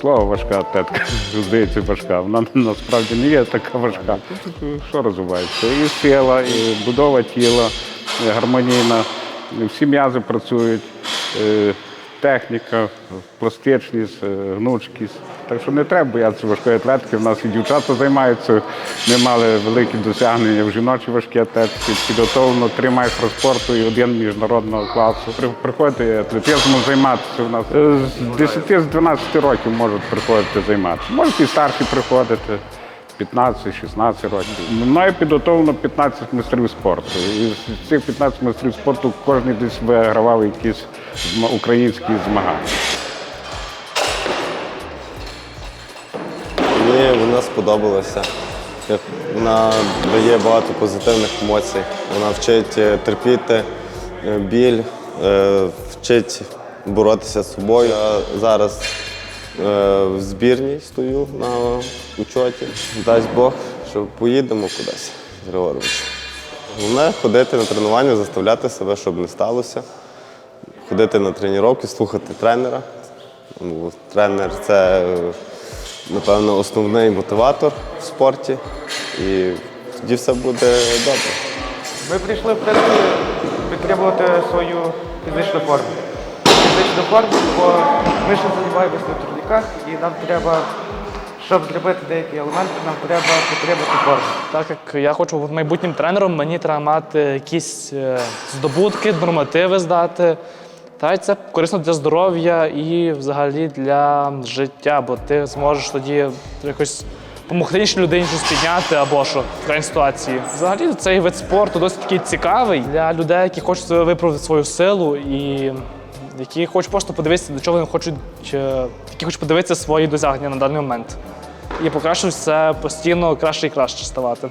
слово важка тетка, здається, важка. Вона насправді не є така важка. Що розвивається? І сила, і будова тіла, гармонійна, всі м'язи працюють, е, техніка, пластичність, е, гнучкість. Так що не треба боятися важкої атлетики. У нас і дівчата займаються. Ми мали великі досягнення в жіночій важкій атлетиці. Підготовлено три майстра спорту і один міжнародного класу. При- Приходити атлетизмом займатися у нас. Е, З 10 з 12 років можуть приходити займатися. Можуть і старші приходити. 15-16 років. Мною підготовлено 15 майстрів спорту. І з цих 15 майстрів спорту кожен десь вигравав якісь українські змагання. Мені вона сподобалася. Вона дає багато позитивних емоцій. Вона вчить е, терпіти е, біль, е, вчить боротися з собою. Я зараз в збірній стою на учоті. Дасть Бог, що поїдемо кудись, з Григорович. Головне ходити на тренування, заставляти себе, щоб не сталося. Ходити на тренування, слухати тренера. Ну, Тренер це, е, напевно, основний мотиватор в спорті. І тоді все буде добре. Ми прийшли в принципі, підтримувати свою фізичну форму. Фізичну форму, бо ми ще займаємося на турніках і нам треба, щоб зробити деякі елементи, нам треба підтримати форму. Так як я хочу бути майбутнім тренером, мені треба мати якісь е, здобутки, нормативи здати. Та й це корисно для здоров'я і взагалі для життя, бо ти зможеш тоді якось допомогти іншій людині щось підняти або що в крайній ситуації. Взагалі цей вид спорту досить такий цікавий для людей, які хочуть виправити свою силу і які хочуть просто подивитися, до чого вони хочуть, е, які хочуть подивитися свої досягнення на даний момент. І покращують все постійно краще і краще ставати.